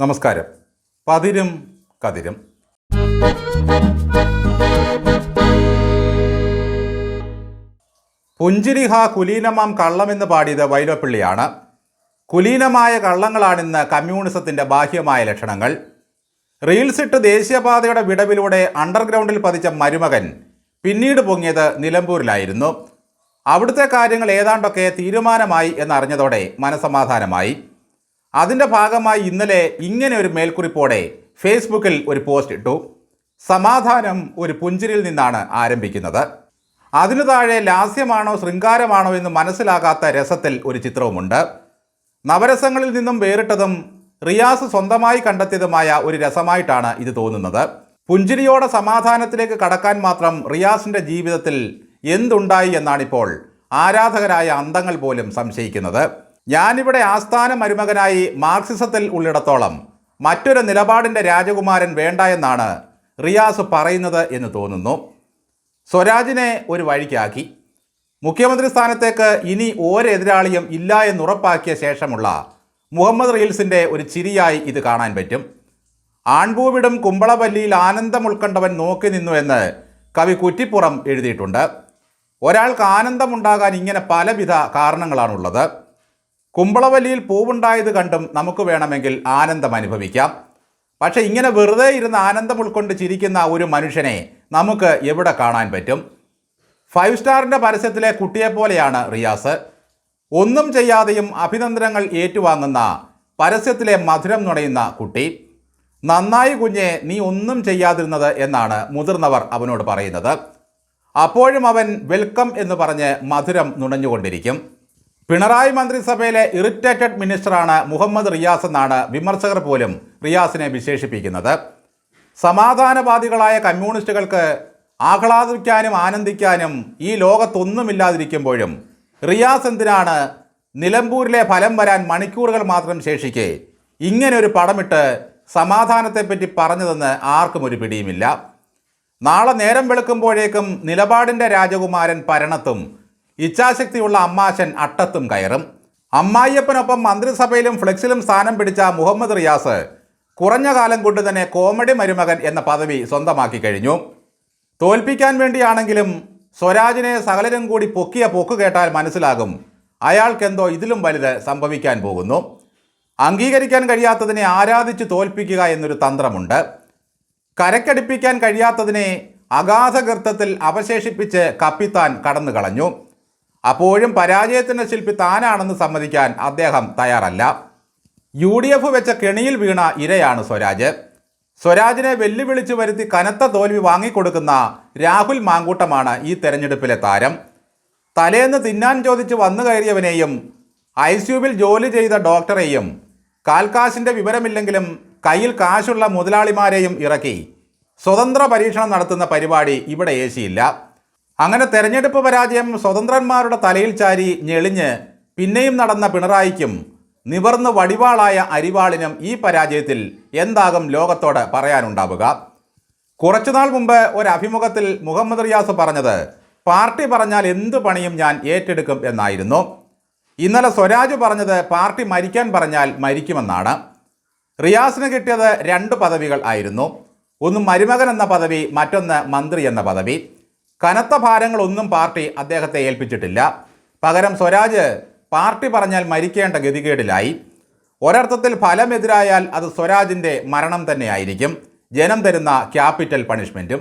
നമസ്കാരം. പതിരും കതിരും. പുഞ്ചിരിഹ കുലീനമാം കള്ളമെന്ന് പാടിയത് വൈലോപ്പിള്ളിയാണ്. കുലീനമായ കള്ളങ്ങളാണിന്ന് കമ്മ്യൂണിസത്തിന്റെ ബാഹ്യമായ ലക്ഷണങ്ങൾ. റീൽസിട്ട് ദേശീയപാതയുടെ വിടവിലൂടെ അണ്ടർഗ്രൗണ്ടിൽ പതിച്ച മരുമകൻ പിന്നീട് പൊങ്ങിയത് നിലമ്പൂരിലായിരുന്നു. അവിടുത്തെ കാര്യങ്ങൾ ഏതാണ്ടൊക്കെ തീരുമാനമായി എന്നറിഞ്ഞതോടെ മനസമാധാനമായി അതിന്റെ ഭാഗമായി ഇന്നലെ ഇങ്ങനെ ഒരു മേൽക്കുറിപ്പോടെ ഫേസ്ബുക്കിൽ ഒരു പോസ്റ്റ് ഇട്ടു. സമാധാനം ഒരു പുഞ്ചിരിയിൽ നിന്നാണ് ആരംഭിക്കുന്നത്. അതിനു താഴെ ലാസ്യമാണോ ശൃംഗാരമാണോ എന്ന് മനസ്സിലാകാത്ത രസത്തിൽ ഒരു ചിത്രവുമുണ്ട്. നവരസങ്ങളിൽ നിന്നും വേറിട്ടതും റിയാസ് സ്വന്തമായി കണ്ടെത്തിയതുമായ ഒരു രസമായിട്ടാണ് ഇത് തോന്നുന്നത്. പുഞ്ചിരിയോടെ സമാധാനത്തിലേക്ക് കടക്കാൻ മാത്രം റിയാസിന്റെ ജീവിതത്തിൽ എന്തുണ്ടായി എന്നാണിപ്പോൾ ആരാധകരായ അന്തങ്ങൾ പോലും സംശയിക്കുന്നത്. ഞാനിവിടെ ആസ്ഥാന മരുമകനായി മാർക്സിസത്തിൽ ഉള്ളിടത്തോളം മറ്റൊരു നിലപാടിന്റെ രാജകുമാരൻ വേണ്ട എന്നാണ് റിയാസ് പറയുന്നത് എന്ന് തോന്നുന്നു. സ്വരാജിനെ ഒരു വഴിക്കാക്കി. മുഖ്യമന്ത്രി സ്ഥാനത്തേക്ക് ഇനി ഒരെതിരാളിയും ഇല്ല എന്നുറപ്പാക്കിയ ശേഷമുള്ള മുഹമ്മദ് റീൽസിന്റെ ഒരു ചിരിയായി ഇത് കാണാൻ പറ്റും. ആൺപൂവിടും കുമ്പളവല്ലിയിൽ ആനന്ദം ഉൾക്കണ്ടവൻ നോക്കി നിന്നു എന്ന് കവി കുറ്റിപ്പുറം എഴുതിയിട്ടുണ്ട്. ഒരാൾക്ക് ആനന്ദമുണ്ടാകാൻ ഇങ്ങനെ പലവിധ കാരണങ്ങളാണുള്ളത്. കുമ്പളവല്ലിയിൽ പൂവുണ്ടായത് കണ്ടും നമുക്ക് വേണമെങ്കിൽ ആനന്ദം അനുഭവിക്കാം. പക്ഷേ ഇങ്ങനെ വെറുതെ ഇരുന്ന് ആനന്ദം ഉൾക്കൊണ്ട് ചിരിക്കുന്ന ഒരു മനുഷ്യനെ നമുക്ക് എവിടെ കാണാൻ പറ്റും? ഫൈവ് സ്റ്റാറിന്റെ പരസ്യത്തിലെ കുട്ടിയെപ്പോലെയാണ് റിയാസ്. ഒന്നും ചെയ്യാതെയും അഭിനന്ദനങ്ങൾ ഏറ്റുവാങ്ങുന്ന പരസ്യത്തിലെ മധുരം നുണയുന്ന കുട്ടി. നന്നായി കുഞ്ഞെ നീ ഒന്നും ചെയ്യാതിരുന്നത് എന്നാണ് മുതിർന്നവർ അവനോട് പറയുന്നത്. അപ്പോഴും അവൻ വെൽക്കം എന്ന് പറഞ്ഞ് മധുരം നുണഞ്ഞുകൊണ്ടിരിക്കും. പിണറായി മന്ത്രിസഭയിലെ ഇറിറ്റേറ്റഡ് മിനിസ്റ്ററാണ് മുഹമ്മദ് റിയാസ് എന്നാണ് വിമർശകർ പോലും റിയാസിനെ വിശേഷിപ്പിക്കുന്നത്. സമാധാനവാദികളായ കമ്മ്യൂണിസ്റ്റുകൾക്ക് ആഹ്ലാദിക്കാനും ആനന്ദിക്കാനും ഈ ലോകത്തൊന്നുമില്ലാതിരിക്കുമ്പോഴും റിയാസ് എന്തിനാണ് നിലമ്പൂരിലെ ഫലം വരാൻ മണിക്കൂറുകൾ മാത്രം ശേഷിക്കെ ഇങ്ങനൊരു പടമിട്ട് സമാധാനത്തെപ്പറ്റി പറഞ്ഞതെന്ന് ആർക്കും ഒരു പിടിയുമില്ല. നാളെ നേരം വെളുക്കുമ്പോഴേക്കും നിലപാടിന്റെ രാജകുമാരൻ പരണത്തും ഇച്ഛാശക്തിയുള്ള അമ്മാശൻ അട്ടത്തും കയറും. അമ്മായിയപ്പനൊപ്പം മന്ത്രിസഭയിലും ഫ്ലെക്സിലും സ്ഥാനം പിടിച്ച മുഹമ്മദ് റിയാസ് കുറഞ്ഞ കാലം കൊണ്ട് തന്നെ കോമഡി മരുമകൻ എന്ന പദവി സ്വന്തമാക്കി കഴിഞ്ഞു. തോൽപ്പിക്കാൻ വേണ്ടിയാണെങ്കിലും സ്വരാജിനെ സകലരും കൂടി പൊക്കിയ പൊക്ക് കേട്ടാൽ മനസ്സിലാകും അയാൾക്കെന്തോ ഇതിലും വലുത് സംഭവിക്കാൻ പോകുന്നു. അംഗീകരിക്കാൻ കഴിയാത്തതിനെ ആരാധിച്ച് തോൽപ്പിക്കുക എന്നൊരു തന്ത്രമുണ്ട്. കരക്കടിപ്പിക്കാൻ കഴിയാത്തതിനെ അഗാധഗർത്തത്തിൽ അവശേഷിപ്പിച്ച് കപ്പിത്താൻ കടന്നു കളഞ്ഞു അപ്പോഴും പരാജയത്തിന്റെ ശില്പി താനാണെന്ന് സമ്മതിക്കാൻ അദ്ദേഹം തയ്യാറല്ല. യു ഡി എഫ് വെച്ച കെണിയിൽ വീണ ഇരയാണ് സ്വരാജ്. സ്വരാജിനെ വെല്ലുവിളിച്ചു വരുത്തി കനത്ത തോൽവി വാങ്ങിക്കൊടുക്കുന്ന രാഹുൽ മാങ്കൂട്ടമാണ് ഈ തെരഞ്ഞെടുപ്പിലെ താരം. തലേന്ന് തിന്നാൻ ചോദിച്ച് വന്നു കയറിയവനെയും ഐ സിയുവിൽ ജോലി ചെയ്ത ഡോക്ടറെയും കാൽക്കാശിന്റെ വിവരമില്ലെങ്കിലും കയ്യിൽ കാശുള്ള മുതലാളിമാരെയും ഇറക്കി. സ്വതന്ത്ര പരീക്ഷണം നടത്തുന്ന പരിപാടി ഇവിടെ ഏശിയില്ല. അങ്ങനെ തെരഞ്ഞെടുപ്പ് പരാജയം സ്വതന്ത്രന്മാരുടെ തലയിൽ ചാരി ഞെളിഞ്ഞ് പിന്നെയും നടന്ന പിണറായിക്കും നിവർന്ന് വടിവാളായ അരിവാളിനും ഈ പരാജയത്തിൽ എന്താകും ലോകത്തോട് പറയാനുണ്ടാവുക. കുറച്ചുനാൾ മുമ്പ് ഒരു അഭിമുഖത്തിൽ മുഹമ്മദ് റിയാസ് പറഞ്ഞത് പാർട്ടി പറഞ്ഞാൽ എന്ത് പണിയും ഞാൻ ഏറ്റെടുക്കും എന്നായിരുന്നു. ഇന്നലെ സ്വരാജ് പറഞ്ഞത് പാർട്ടി മരിക്കാൻ പറഞ്ഞാൽ മരിക്കുമെന്നാണ് റിയാസിന് കിട്ടിയത് രണ്ട് പദവികൾ ആയിരുന്നു. ഒന്ന് മരുമകൻ എന്ന പദവി മറ്റൊന്ന് മന്ത്രി എന്ന പദവി. കനത്ത ഭാരങ്ങളൊന്നും പാർട്ടി അദ്ദേഹത്തെ ഏൽപ്പിച്ചിട്ടില്ല. പകരം സ്വരാജ് പാർട്ടി പറഞ്ഞാൽ മരിക്കേണ്ട ഗതികേടിലായി. ഒരർത്ഥത്തിൽ ഫലമെതിരായാൽ അത് സ്വരാജിന്റെ മരണം തന്നെയായിരിക്കും. ജനം തരുന്ന ക്യാപിറ്റൽ പണിഷ്മെന്റും